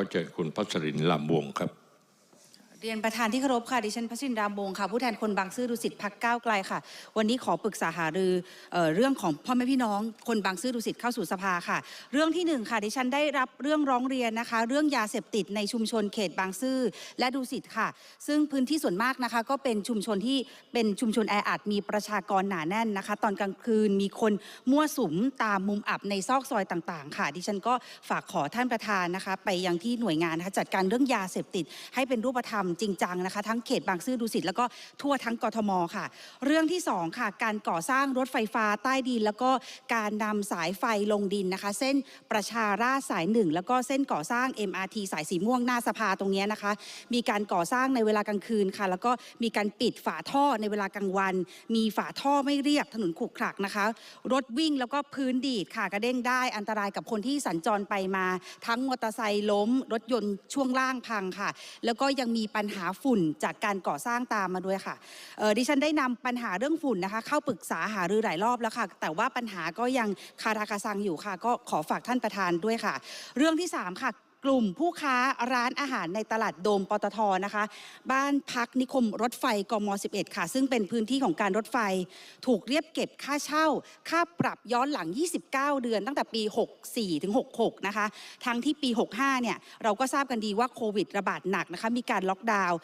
อเชิญคุณพัชรินลำวงครับ เรียนประธานที่เคารพค่ะ ดิฉันพัชินดามวงค่ะ ผู้แทนคนบางซื่อดุสิตพักก้าวไกลค่ะ วันนี้ขอปรึกษาหารือเอ่อเรื่องของพ่อแม่พี่น้องคนบางซื่อดุสิตเข้าสู่สภาค่ะ เรื่องที่หนึ่งค่ะ ดิฉันได้รับเรื่องร้องเรียนนะคะ เรื่องยาเสพติดในชุมชนเขตบางซื่อและดุสิตค่ะ ซึ่งพื้นที่ส่วนมากนะคะ ก็เป็นชุมชนที่เป็นชุมชนแออัดมีประชากรหนาแน่นนะคะ ตอนกลางคืนมีคนมั่วสุมตามมุมอับในซอกซอยต่างๆ ค่ะ ดิฉันก็ฝากขอท่านประธานนะคะ ไปยังที่หน่วยงานนะคะจัดการเรื่องยาเสพติดให้เป็นรูปธรรมจริงจังนะคะ ทั้งเขตบางซื่อดุสิตแล้วก็ทั่วทั้งกทมค่ะ เรื่องที่สองค่ะการก่อสร้างรถไฟฟ้าใต้ดิน แล้วก็การนำสายไฟลงดินนะคะ เส้นประชาราษสายหนึ่งแล้วก็เส้นก่อสร้าง MRT สายสีม่วงหน้าสภาตรงเนี้ยนะคะ มีการก่อสร้างในเวลากลางคืนค่ะ แล้วก็มีการปิดฝาท่อในเวลากลางวัน มีฝาท่อไม่เรียบถนนขรุขระนะคะ รถวิ่งแล้วก็พื้นดีดค่ะกระเด้งได้อันตรายกับคนที่สัญจรไปมา ทั้งมอเตอร์ไซค์ล้ม รถยนต์ช่วงล่างพังค่ะ แล้วก็ยังมีปัญญหาฝุ่นจากการก่อสร้างตามมาด้วยค่ะดิฉันได้นำปัญหาเรื่องฝุ่นนะคะ เข้าปรึกษาหารือหลายรอบแล้วค่ะ แต่ว่าปัญหาก็ยังคาราคาซังอยู่ค่ะ ก็ขอฝากท่านประธานด้วยค่ะ เรื่องที่สามค่ะ กลุ่มผู้ค้าร้านอาหารในตลาดโดมปตทนะคะ บ้านพักนิคมรถไฟกม 11 ค่ะ ซึ่งเป็นพื้นที่ของการรถไฟ ถูกเรียบเก็บค่าเช่า ค่าปรับย้อนหลัง 29 เดือนตั้งแต่ปี 64 ถึง 66 นะคะ ทั้งที่ปี 65 เนี่ย เราก็ทราบกันดีว่าโควิดระบาดหนักนะคะ มีการล็อกดาวน์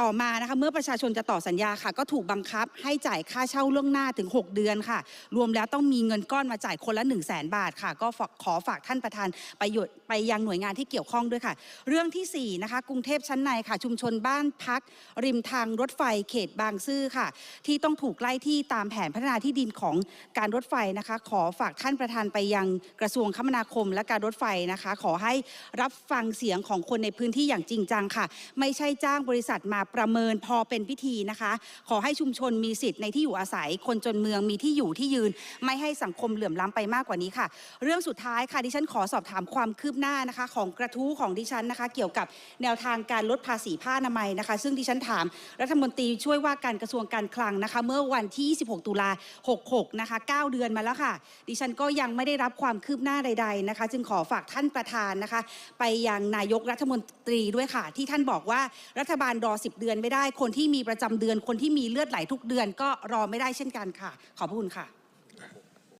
ต่อมานะคะเมื่อประชาชนจะต่อสัญญาค่ะ ก็ถูกบังคับให้จ่ายค่าเช่าล่วงหน้าถึง 6 เดือนค่ะ รวมแล้วต้องมีเงินก้อนมาจ่ายคนละ1 0 0 0 0แบาทค่ะ ก็ขอฝากท่านประธานไปหยดไปยังหน่วยงานที่เกี่ยวข้องด้วยค่ะ เรื่องทีสี่4นะคะกรุงเทพชั้นในค่ะ ชุมชนบ้านพัก ริมทางรถไฟเขตบางซื่อค่ะ ที่ต้องถูกไล่ที่ตามแผนพัฒนาที่ดินของการรถไฟนะคะ ขอฝากท่านประธานไปยังกระทรวงคมนาคม และการรถไฟนะคะ ขอให้รับฟังเสียงของคนในพื้นที่อย่างจริงจังค่ะ ไม่ใช่จ้างบริษัทมาประเมินพอเป็นพิธีนะคะ ขอให้ชุมชนมีสิทธิ์ในที่อยู่อาศัย คนจนเมืองมีที่อยู่ที่ยืน ไม่ให้สังคมเหลื่อมล้ำไปมากกว่านี้ค่ะ เรื่องสุดท้ายค่ะดิฉันขอสอบถามความคืบหน้านะคะ ของกระทู้ของดิฉันนะคะ เกี่ยวกับแนวทางการลดภาษีผ้าอนามัยนะคะ ซึ่งดิฉันถามรัฐมนตรีช่วยว่าการกระทรวงการคลังนะคะ เมื่อวันที่ 26 ตุลา 66 นะคะ 9 เดือนมาแล้วค่ะ ดิฉันก็ยังไม่ได้รับความคืบหน้าใด ๆนะคะ จึงขอฝากท่านประธานนะคะ ไปยังนายกรัฐมนตรีด้วยค่ะ ที่ท่านบอกว่ารัฐบาลรอ10 เดือนไม่ได้ คนที่มีประจำเดือน คนที่มีเลือดไหลทุกเดือนก็รอไม่ได้เช่นกันค่ะ ขอบพระคุณค่ะ